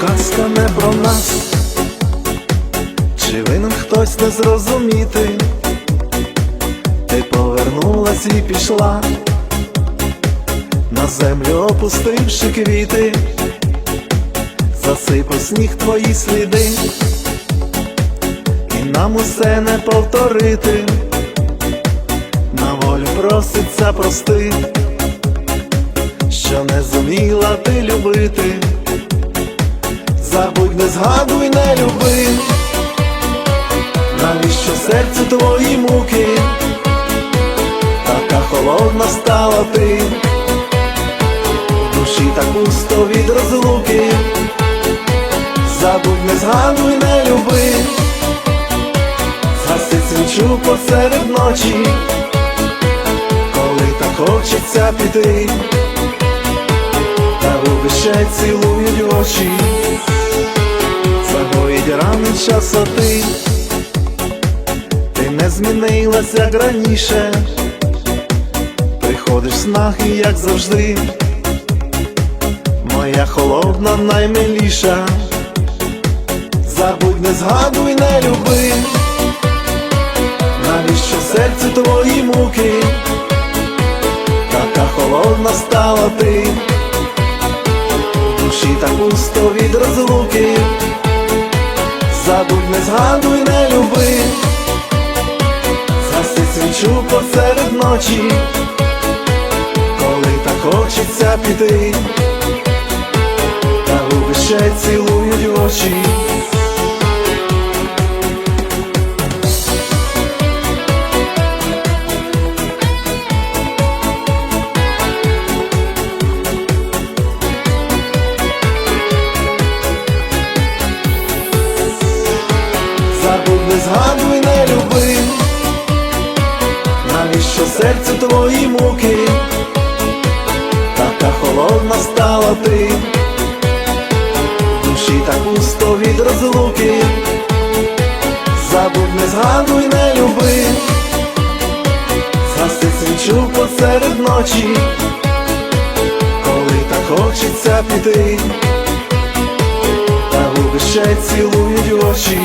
Казка не про нас, чи винен хтось не зрозуміти, ти повернулась і пішла, на землю опустивши квіти, засипав сніг твої сліди, і нам усе не повторити, на волю проситься прости, що не зуміла ти любити. Забудь, не згадуй, не люби, навіщо серцю твої муки, така холодна стала ти, душі так пусто від розлуки, забудь, не згадуй, не люби, згаси свічу посеред ночі, коли так хочеться піти, та ще цілують очі загоїть рани часоти, ти не змінилась, як раніше, приходиш в снах і як завжди, моя холодна наймиліша, забудь, не згадуй, не люби, навіщо серцю твої муки, така холодна стала ти. Душі так пусто від розлуки. Забудь, не згадуй, не люби, згаси свічу посеред ночі, коли так хочеться піти, та ще цілують очі. Забудь, не згадуй, не люби, навіщо серцю твої муки, така холодна стала ти, душі так пусто від розлуки, забудь, не згадуй, не люби, згаси свічу посеред ночі, коли так хочеться піти, та ще цілують очі.